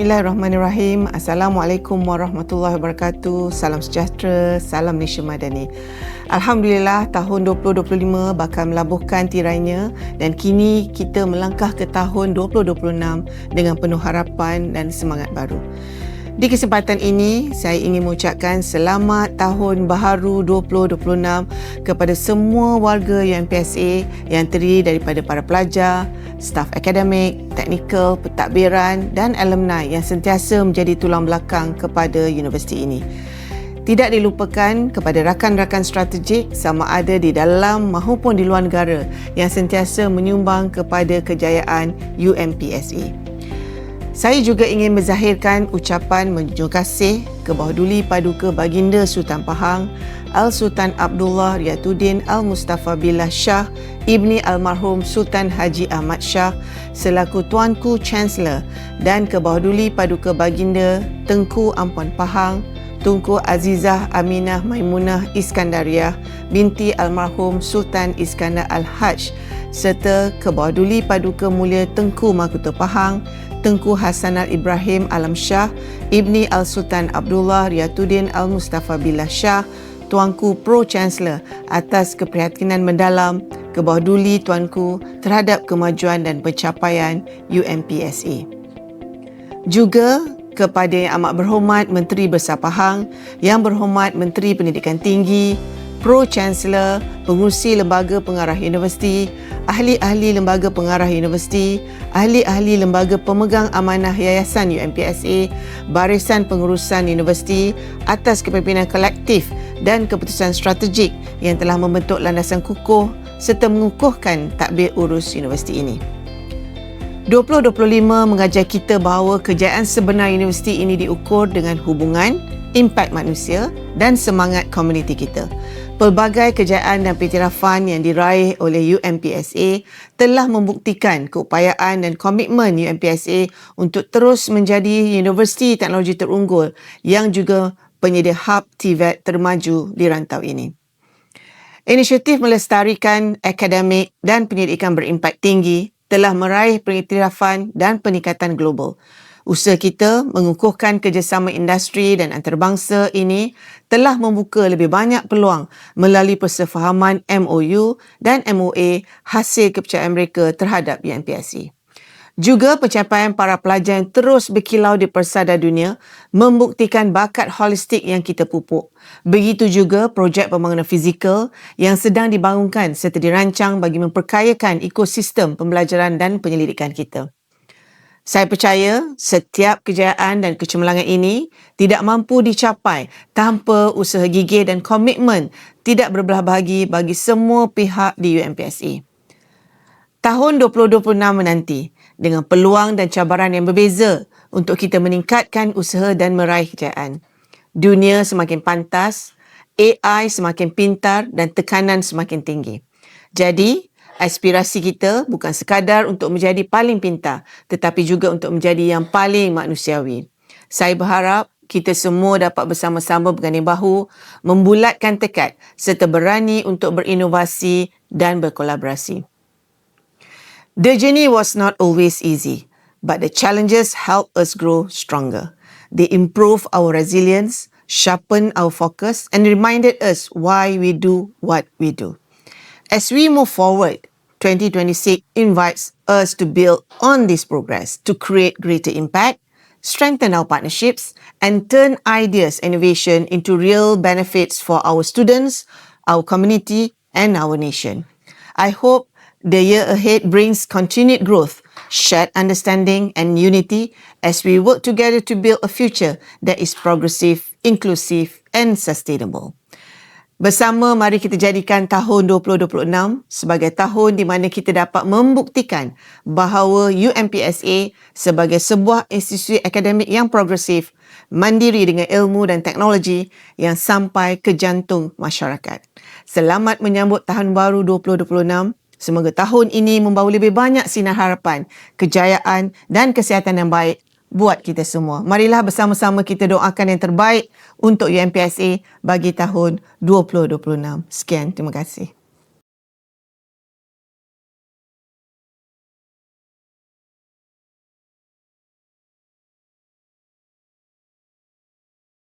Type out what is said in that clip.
Bismillahirrahmanirrahim. Assalamualaikum warahmatullahi wabarakatuh. Salam sejahtera, salam Malaysia Madani. Alhamdulillah tahun 2025 bakal melabuhkan tirainya dan kini kita melangkah ke tahun 2026 dengan penuh harapan dan semangat baru. Di kesempatan ini, saya ingin mengucapkan selamat tahun baharu 2026 kepada semua warga UMPSA yang terdiri daripada para pelajar, staf akademik, teknikal, pentadbiran dan alumni yang sentiasa menjadi tulang belakang kepada universiti ini. Tidak dilupakan kepada rakan-rakan strategik sama ada di dalam maupun di luar negara yang sentiasa menyumbang kepada kejayaan UMPSA. Saya juga ingin menzahirkan ucapan menjunjung kasih ke bawah duli paduka baginda Sultan Pahang Al-Sultan Abdullah Riyatuddin Al-Mustafa Billah Shah Ibni Almarhum Sultan Haji Ahmad Shah selaku Tuanku Chancellor dan ke bawah duli paduka baginda Tengku Ampuan Pahang Tunku Azizah Aminah Maimunah Iskandariah binti Almarhum Sultan Iskandar Al-Hajj serta ke bawah duli paduka mulia Tengku Mahkota Pahang Tengku Hasanal Ibrahim Alam Shah, Ibni Al-Sultan Abdullah Riyatuddin Al-Mustafa Billah Shah, Tuanku Pro Chancellor atas keprihatinan mendalam ke bawah duli Tuanku terhadap kemajuan dan pencapaian UMPSA. Juga kepada Yang Amat Berhormat Menteri Besar Pahang, Yang Berhormat Menteri Pendidikan Tinggi, Pro Chancellor, pengurusi lembaga pengarah universiti, ahli-ahli lembaga pengarah universiti, ahli-ahli lembaga pemegang amanah yayasan UMPSA, barisan pengurusan universiti atas kepimpinan kolektif dan keputusan strategik yang telah membentuk landasan kukuh serta mengukuhkan takbir urus universiti ini. 2025 mengajar kita bahawa kejayaan sebenar universiti ini diukur dengan hubungan, impak manusia dan semangat komuniti kita. Pelbagai kejayaan dan petirafan yang diraih oleh UMPSA telah membuktikan keupayaan dan komitmen UMPSA untuk terus menjadi universiti teknologi terunggul yang juga penyedia hub TVET termaju di rantau ini. Inisiatif melestarikan akademik dan pendidikan berimpak tinggi telah meraih pengiktirafan dan peningkatan global. Usaha kita mengukuhkan kerjasama industri dan antarabangsa ini telah membuka lebih banyak peluang melalui persefahaman MOU dan MOA hasil kepercayaan mereka terhadap UNPSC. Juga pencapaian para pelajar yang terus berkilau di persada dunia membuktikan bakat holistik yang kita pupuk. Begitu juga projek pembangunan fizikal yang sedang dibangunkan serta dirancang bagi memperkayakan ekosistem pembelajaran dan penyelidikan kita. Saya percaya setiap kejayaan dan kecemerlangan ini tidak mampu dicapai tanpa usaha gigih dan komitmen tidak berbelah bagi bagi semua pihak di UMPSA. Tahun 2026 menanti dengan peluang dan cabaran yang berbeza untuk kita meningkatkan usaha dan meraih kejayaan. Dunia semakin pantas, AI semakin pintar dan tekanan semakin tinggi. Jadi, aspirasi kita bukan sekadar untuk menjadi paling pintar tetapi juga untuk menjadi yang paling manusiawi. Saya berharap kita semua dapat bersama-sama berganding bahu membulatkan tekad serta berani untuk berinovasi dan berkolaborasi. The journey was not always easy, but the challenges help us grow stronger. They improve our resilience, sharpen our focus and reminded us why we do what we do. As we move forward, 2026 invites us to build on this progress to create greater impact, strengthen our partnerships, and turn ideas and innovation into real benefits for our students, our community, and our nation. I hope the year ahead brings continued growth, shared understanding, and unity as we work together to build a future that is progressive, inclusive, and sustainable. Bersama mari kita jadikan tahun 2026 sebagai tahun di mana kita dapat membuktikan bahawa UMPSA sebagai sebuah institusi akademik yang progresif, mandiri dengan ilmu dan teknologi yang sampai ke jantung masyarakat. Selamat menyambut tahun baru 2026. Semoga tahun ini membawa lebih banyak sinar harapan, kejayaan dan kesihatan yang baik buat kita semua. Marilah bersama-sama kita doakan yang terbaik untuk UMPSA bagi tahun 2026. Sekian, terima kasih.